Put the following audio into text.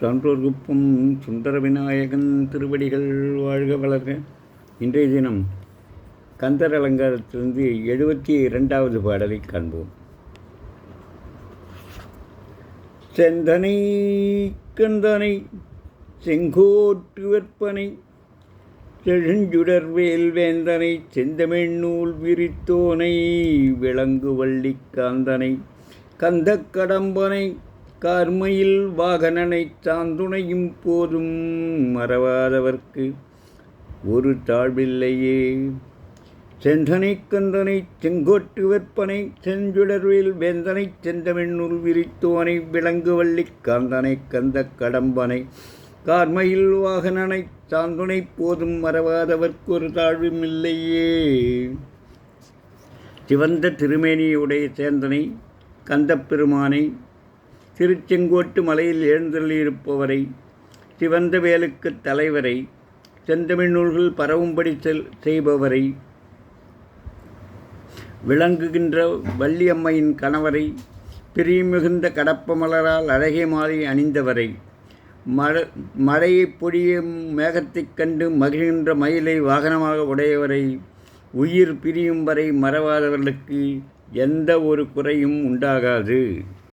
சான்றோர்குப்பும் சுந்தர விநாயகன் திருவடிகள் வாழ்க வளர்க. இன்றைய தினம் கந்தர் அலங்காரத்திலிருந்து எழுபத்தி இரண்டாவது பாடலை காண்போம். செந்தனை கந்தனை செங்கோட்டு வெற்பனை செழுஞ்சுடர் வேல் வேந்தனை செந்தமிழ் நூல் விரித்தோனை விளங்கு வள்ளி காந்தனை கந்த கடம்பனை கார்மையில் வாகனனை சாந்துணையும் போதும் மறவாதவர்க்கு ஒரு தாழ்வில்லையே. செந்தனை கந்தனை செங்கோட்டு வெப்பனை செஞ்சுடர்வில் வேந்தனை செந்தமிழ்நூல் விரித்தோனை விலங்குவள்ளிக் காந்தனை கந்த கடம்பனை கார்மையில் வாகனனை சாந்துணை போதும் மறவாதவர்க்கு ஒரு தாழ்வும் இல்லையே. சிவந்த திருமேனியுடைய சேந்தனை கந்தப்பெருமானை திருச்செங்கோட்டு மலையில் எழுந்தள்ளியிருப்பவரை சிவந்த வேலுக்கு தலைவரை செந்தமிழ் நூல்கள் பரவும்படி செல் செய்பவரை விளங்குகின்ற வள்ளியம்மையின் கணவரை பிரியம் கடப்ப மலரால் அழகே மாறி அணிந்தவரை மழ மழையை பொழியும் மேகத்தைக் கண்டு மகிழ்கின்ற மயிலை வாகனமாக உடையவரை உயிர் பிரியும் வரை மறவாதவர்களுக்கு எந்த ஒரு குறையும் உண்டாகாது.